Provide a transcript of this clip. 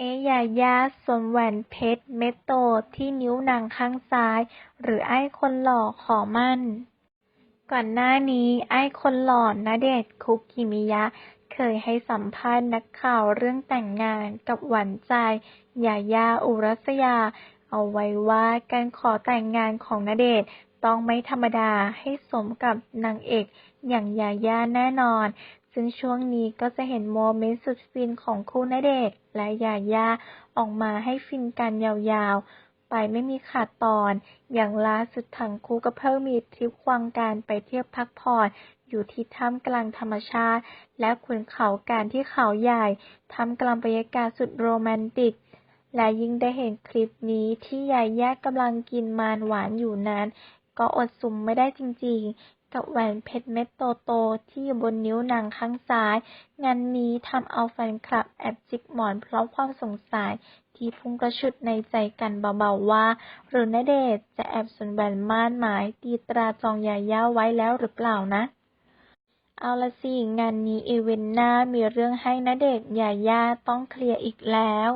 เอ๊ะ ยาย่า สวมแหวนเพชรเม็ดโตที่นิ้วนางข้างซ้าย หรือไอ้คนหล่อขอมั่น ก่อนหน้านี้ไอ้คนหล่อณเดชคุกิมิยะ เคยให้สัมภาษณ์นักข่าวเรื่องแต่งงานกับหวานใจ ยาย่าอุรัสยา เอาไว้ว่าการขอแต่งงานของณเดชต้องไม่ธรรมดาให้สมกับนางเอกอย่างยาย่าแน่นอน ซึ่งช่วงนี้ก็จะเห็นโมเมนต์สุดฟินของคู่ณเดชน์และยายาออกมาให้ฟินกันยาวๆ ไปไม่มีขาดตอน อย่างล่าสุดทั้งคู่ก็เพิ่งมีทริปควงการไปเที่ยวพักผ่อนอยู่ที่ท่ามกลางธรรมชาติ และขุนเขาการที่เขาใหญ่ท่ามกลางบรรยากาศสุดโรแมนติก และยิ่งได้เห็นคลิปนี้ที่ยาย่ากำลังกินมานหวานอยู่นั้น ก็อดสุมไม่ได้จริงๆ กับแหวนเพชรเม็ดโตๆที่อยู่บนนิ้วนางข้างซ้าย งานนี้ทำเอาแฟนคลับแอบจิกหมอนเพราะความสงสัยที่พุ่งกระชุดในใจกันเบาๆว่า หรือณเดชจะแอบสวมแหวนม่านหมายตีตราจองยาย่าไว้แล้วหรือเปล่านะเอาละสิงานนี้อีเวนต์หน้ามีเรื่องให้ณเดชยาย่าต้องเคลียร์อีกแล้ว